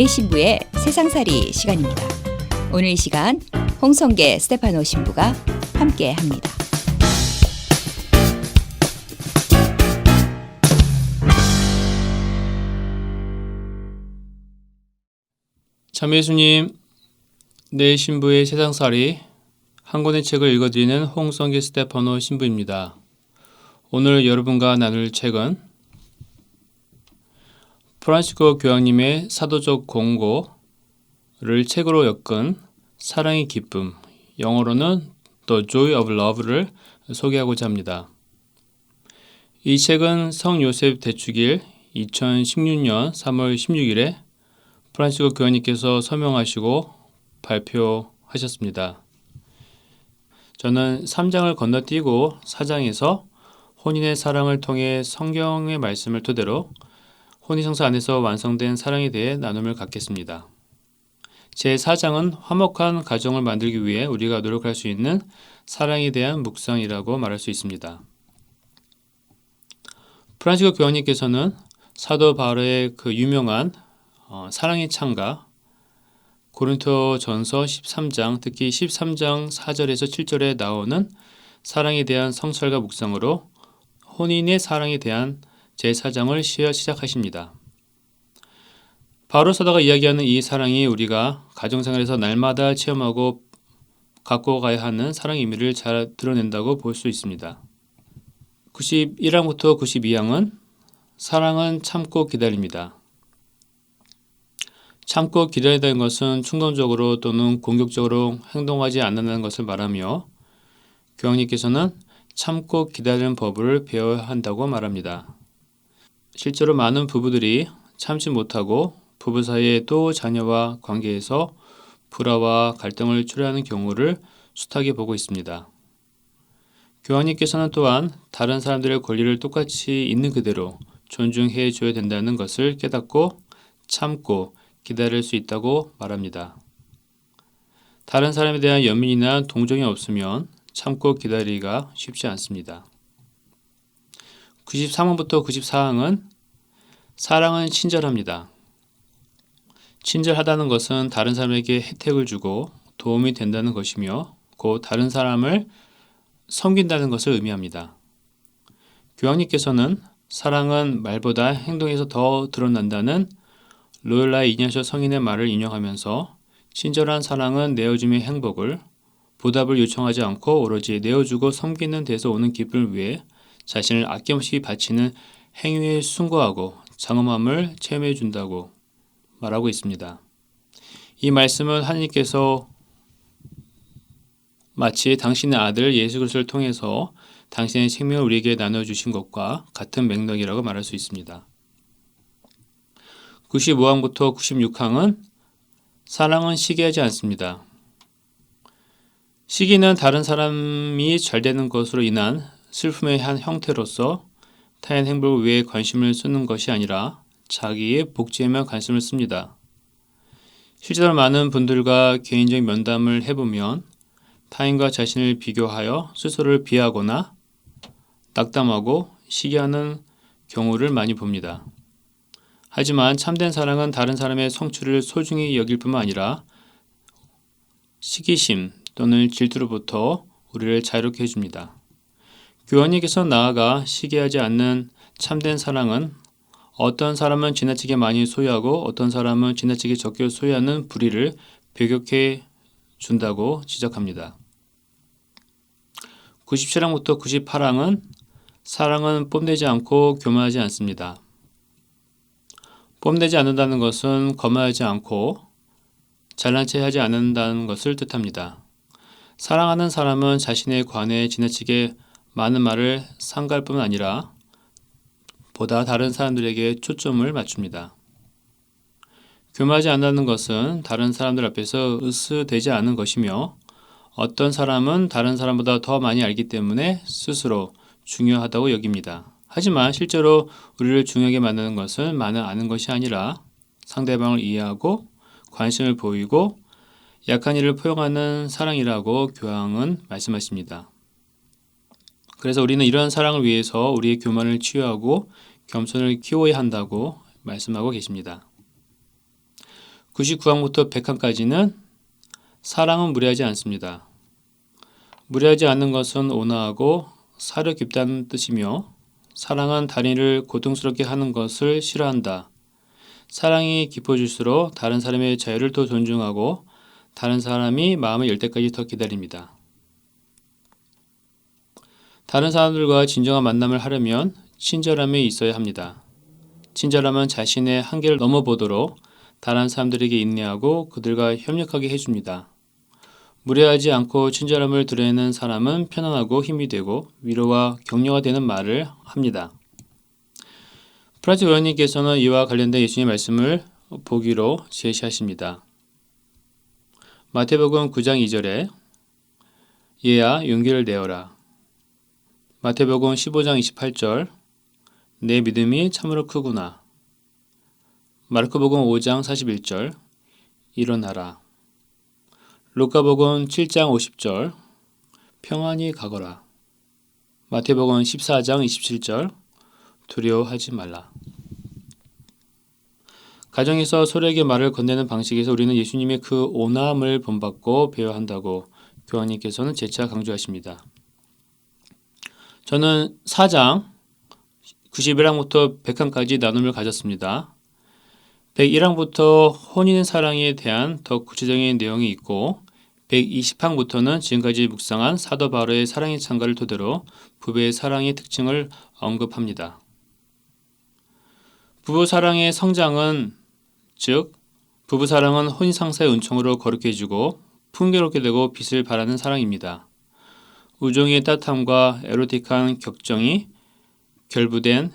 내 신부의 세상살이 시간입니다. 오늘 이 시간 홍성계 스테파노 신부가 함께 합니다. 참 예수님, 내 신부의 세상살이 한 권의 책을 읽어드리는 홍성기 스테파노 신부입니다. 오늘 여러분과 나눌 책은 프란시코 교황님의 사도적 공고를 책으로 엮은 사랑의 기쁨, 영어로는 The Joy of Love를 소개하고자 합니다. 이 책은 성 요셉 대축일 2016년 3월 16일에 프란시코 교황님께서 서명하시고 발표하셨습니다. 저는 3장을 건너뛰고 4장에서 혼인의 사랑을 통해 성경의 말씀을 토대로 혼인성사 안에서 완성된 사랑에 대해 나눔을 갖겠습니다. 제 4장은 화목한 가정을 만들기 위해 우리가 노력할 수 있는 사랑에 대한 묵상이라고 말할 수 있습니다. 프란시코 교황님께서는 사도 바울의 그 유명한 어, 사랑의 창가 고린토 전서 13장 특히 13장 4절에서 7절에 나오는 사랑에 대한 성찰과 묵상으로 혼인의 사랑에 대한 제4장을 시작하십니다. 바로 서다가 이야기하는 이 사랑이 우리가 가정생활에서 날마다 체험하고 갖고 가야 하는 사랑의 의미를 잘 드러낸다고 볼 수 있습니다. 91항부터 92항은 사랑은 참고 기다립니다. 참고 기다리다는 것은 충동적으로 또는 공격적으로 행동하지 않는다는 것을 말하며 교황님께서는 참고 기다리는 법을 배워야 한다고 말합니다. 실제로 많은 부부들이 참지 못하고 부부 사이에 또 자녀와 관계에서 불화와 갈등을 초래하는 경우를 숱하게 보고 있습니다. 교황님께서는 또한 다른 사람들의 권리를 똑같이 있는 그대로 존중해 줘야 된다는 것을 깨닫고 참고 기다릴 수 있다고 말합니다. 다른 사람에 대한 연민이나 동정이 없으면 참고 기다리기가 쉽지 않습니다. 93항부터 94항은 사랑은 친절합니다. 친절하다는 것은 다른 사람에게 혜택을 주고 도움이 된다는 것이며 곧 다른 사람을 섬긴다는 것을 의미합니다. 교황님께서는 사랑은 말보다 행동에서 더 드러난다는 로열라의 이냐셔 성인의 말을 인용하면서 친절한 사랑은 내어줌의 행복을 보답을 요청하지 않고 오로지 내어주고 섬기는 데서 오는 기쁨을 위해 자신을 아낌없이 바치는 행위에 순고하고 장엄함을 체험해 준다고 말하고 있습니다. 이 말씀은 하나님께서 마치 당신의 아들 예수 그리스도를 통해서 당신의 생명을 우리에게 나눠 주신 것과 같은 맥락이라고 말할 수 있습니다. 95항부터 96항은 사랑은 시기하지 않습니다. 시기는 다른 사람이 잘 되는 것으로 인한 슬픔의 한 형태로서 타인 행복을 위해 관심을 쓰는 것이 아니라 자기의 복지에만 관심을 씁니다. 실제로 많은 분들과 개인적 면담을 해보면 타인과 자신을 비교하여 스스로를 비하거나 낙담하고 시기하는 경우를 많이 봅니다. 하지만 참된 사랑은 다른 사람의 성취를 소중히 여길 뿐만 아니라 시기심 또는 질투로부터 우리를 자유롭게 해줍니다. 교원님께서 나아가 시기하지 않는 참된 사랑은 어떤 사람은 지나치게 많이 소유하고 어떤 사람은 지나치게 적게 소유하는 불의를 배격해 준다고 지적합니다. 97항부터 98항은 사랑은 뽐내지 않고 교만하지 않습니다. 뽐내지 않는다는 것은 거만하지 않고 잘난 체 하지 않는다는 것을 뜻합니다. 사랑하는 사람은 자신의 관에 지나치게 많은 말을 상갈 뿐 아니라 보다 다른 사람들에게 초점을 맞춥니다. 교만하지 않는다는 것은 다른 사람들 앞에서 으스되지 않은 것이며 어떤 사람은 다른 사람보다 더 많이 알기 때문에 스스로 중요하다고 여깁니다. 하지만 실제로 우리를 중요하게 만드는 것은 많은 아는 것이 아니라 상대방을 이해하고 관심을 보이고 약한 이를 포용하는 사랑이라고 교황은 말씀하십니다. 그래서 우리는 이러한 사랑을 위해서 우리의 교만을 치유하고 겸손을 키워야 한다고 말씀하고 계십니다. 99항부터 100항까지는 사랑은 무례하지 않습니다. 무례하지 않는 것은 온화하고 사려 깊다는 뜻이며 사랑은 다리를 고통스럽게 하는 것을 싫어한다. 사랑이 깊어질수록 다른 사람의 자유를 더 존중하고 다른 사람이 마음을 열 때까지 더 기다립니다. 다른 사람들과 진정한 만남을 하려면 친절함이 있어야 합니다. 친절함은 자신의 한계를 넘어보도록 다른 사람들에게 인내하고 그들과 협력하게 해줍니다. 무례하지 않고 친절함을 드러내는 사람은 편안하고 힘이 되고 위로와 격려가 되는 말을 합니다. 프라트 의원님께서는 이와 관련된 예수님의 말씀을 보기로 제시하십니다. 마태복음 9장 2절에 얘야 용기를 내어라. 마태복음 15장 28절 내 믿음이 참으로 크구나. 마르코복음 5장 41절 일어나라. 루카복음 7장 50절 평안히 가거라. 마태복음 14장 27절 두려워하지 말라. 가정에서 서로에게 말을 건네는 방식에서 우리는 예수님의 그 온화함을 본받고 배워야 한다고 교황님께서는 재차 강조하십니다. 저는 4장 91항부터 100항까지 나눔을 가졌습니다. 101항부터 혼인의 사랑에 대한 더 구체적인 내용이 있고 120항부터는 지금까지 묵상한 사도 바울의 사랑의 창가를 토대로 부부의 사랑의 특징을 언급합니다. 부부 사랑의 성장은 즉 부부 사랑은 혼인 상사의 은총으로 거룩해 해주고 풍요롭게 되고 빛을 발하는 사랑입니다. 우정의 따뜻함과 에로틱한 격정이 결부된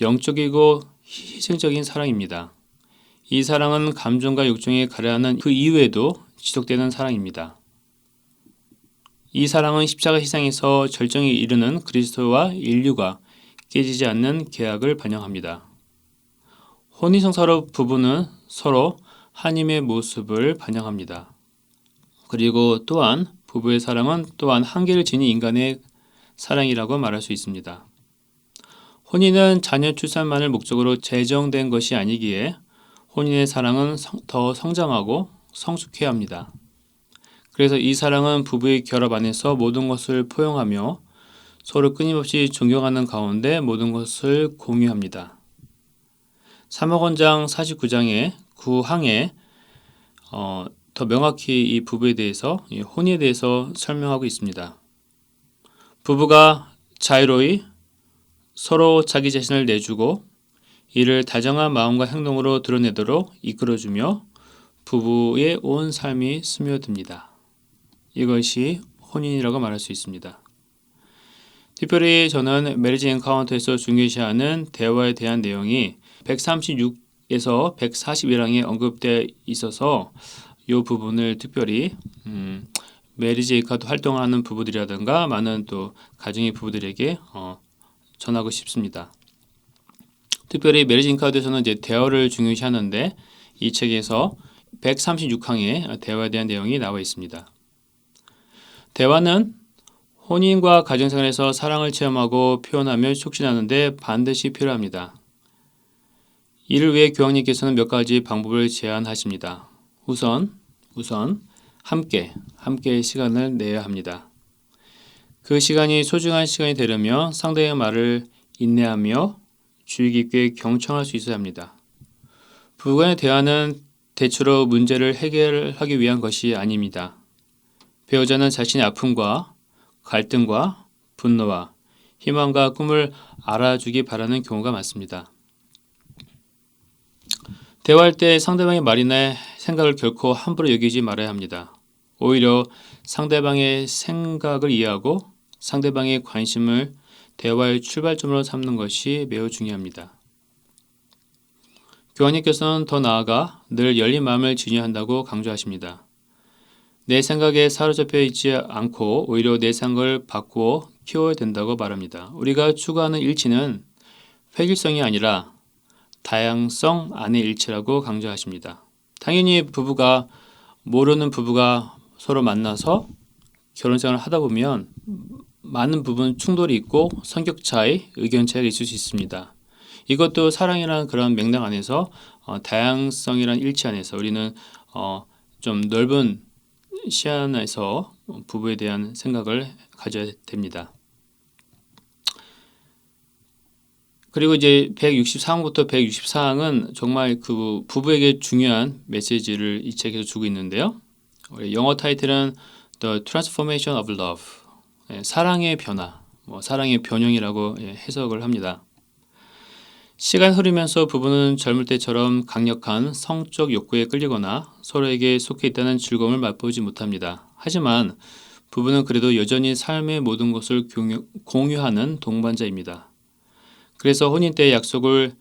영적이고 희생적인 사랑입니다. 이 사랑은 감정과 욕정에 가려하는 그 이외에도 지속되는 사랑입니다. 이 사랑은 십자가 희생에서 절정에 이르는 그리스도와 인류가 깨지지 않는 계약을 반영합니다. 혼인성사로 부부는 서로 하님의 모습을 반영합니다. 그리고 또한 부부의 사랑은 또한 한계를 지닌 인간의 사랑이라고 말할 수 있습니다. 혼인은 자녀 출산만을 목적으로 제정된 것이 아니기에 혼인의 사랑은 성, 더 성장하고 성숙해야 합니다. 그래서 이 사랑은 부부의 결합 안에서 모든 것을 포용하며 서로 끊임없이 존경하는 가운데 모든 것을 공유합니다. 사목원장 49장의 9항에 어, 더 명확히 이 부부에 대해서 이 혼인에 대해서 설명하고 있습니다. 부부가 자유로이 서로 자기 자신을 내주고 이를 다정한 마음과 행동으로 드러내도록 이끌어주며 부부의 온 삶이 스며듭니다. 이것이 혼인이라고 말할 수 있습니다. 특별히 저는 메리지 엔카운터에서 중요시하는 대화에 대한 내용이 136에서 141항에 언급되어 있어서 이 부분을 특별히 음, 메리지 에이카도 활동하는 부부들이라든가 많은 또 가정의 부부들에게 어, 전하고 싶습니다. 특별히 메리지 인카드에서는 이제 대화를 중요시하는데 이 책에서 136항에 대화에 대한 내용이 나와 있습니다. 대화는 혼인과 가정생활에서 사랑을 체험하고 표현하며 촉진하는데 반드시 필요합니다. 이를 위해 교황님께서는 몇 가지 방법을 제안하십니다. 우선 우선 함께 함께 시간을 내야 합니다. 그 시간이 소중한 시간이 되려면 상대의 말을 인내하며 주의 깊게 경청할 수 있어야 합니다. 부부간의 대화는 대체로 문제를 해결하기 위한 것이 아닙니다. 배우자는 자신의 아픔과 갈등과 분노와 희망과 꿈을 알아주기 바라는 경우가 많습니다. 대화할 때 상대방의 말이나 생각을 결코 함부로 여기지 말아야 합니다. 오히려 상대방의 생각을 이해하고 상대방의 관심을 대화의 출발점으로 삼는 것이 매우 중요합니다. 교황님께서는 더 나아가 늘 열린 마음을 지녀야 한다고 강조하십니다. 내 생각에 사로잡혀 있지 않고 오히려 내 생각을 바꾸어 키워야 된다고 말합니다. 우리가 추구하는 일치는 획일성이 아니라 다양성 안의 일치라고 강조하십니다. 당연히 부부가 모르는 부부가 서로 만나서 결혼 생활을 하다 보면 많은 부분 충돌이 있고 성격 차이, 의견 차이가 있을 수 있습니다. 이것도 사랑이라는 그런 맥락 안에서 어, 다양성이란 일치 안에서 우리는 어, 좀 넓은 시안에서 부부에 대한 생각을 가져야 됩니다. 그리고 이제 164항부터 164항은 정말 그 부부에게 중요한 메시지를 이 책에서 주고 있는데요. 영어 타이틀은 The Transformation of Love, 예, 사랑의 변화, 뭐 사랑의 변형이라고 예, 해석을 합니다. 시간 흐르면서 부부는 젊을 때처럼 강력한 성적 욕구에 끌리거나 서로에게 속해 있다는 즐거움을 맛보지 못합니다. 하지만 부부는 그래도 여전히 삶의 모든 것을 공유, 공유하는 동반자입니다. 그래서 혼인 때 약속을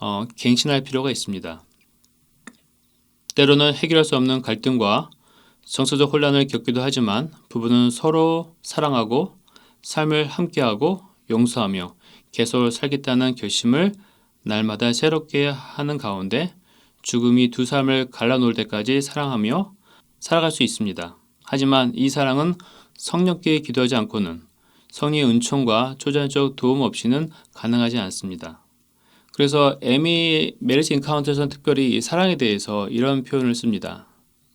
어, 갱신할 필요가 있습니다. 때로는 해결할 수 없는 갈등과 정서적 혼란을 겪기도 하지만 부부는 서로 사랑하고 삶을 함께하고 용서하며 계속 살겠다는 결심을 날마다 새롭게 하는 가운데 죽음이 두 삶을 갈라놓을 때까지 사랑하며 살아갈 수 있습니다. 하지만 이 사랑은 성령께 기도하지 않고는 성령의 은총과 초자연적 도움 없이는 가능하지 않습니다. 그래서 에미 메리지 인카운트에서는 특별히 이 사랑에 대해서 이런 표현을 씁니다.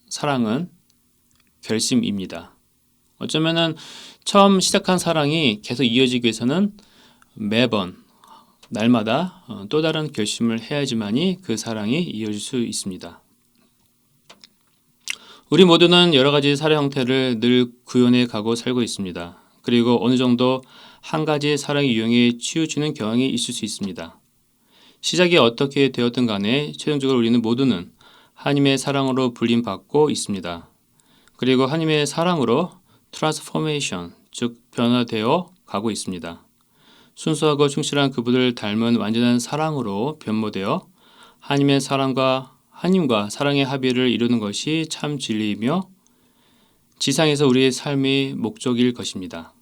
사랑은 결심입니다. 어쩌면은 처음 시작한 사랑이 계속 이어지기 위해서는 매번 날마다 어, 또 다른 결심을 해야지만이 그 사랑이 이어질 수 있습니다. 우리 모두는 여러 가지 사랑 형태를 늘 구현해 가고 살고 있습니다. 그리고 어느 정도 한 가지 사랑의 유형에 치우치는 경향이 있을 수 있습니다. 시작이 어떻게 되었든 간에 최종적으로 우리는 모두는 하나님의 사랑으로 불림받고 있습니다. 그리고 하나님의 사랑으로 트랜스포메이션, 즉 변화되어 가고 있습니다. 순수하고 충실한 그분을 닮은 완전한 사랑으로 변모되어 하나님의 사랑과 하나님과 사랑의 합의를 이루는 것이 참 진리이며 지상에서 우리의 삶의 목적일 것입니다.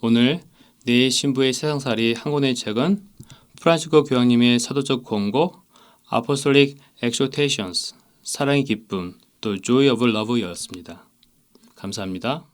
오늘 내 신부의 세상살이 한 권의 책은 프란시코 교황님의 사도적 권고 Apostolic Exhortations 사랑의 기쁨 또 Joy of Love였습니다. 감사합니다.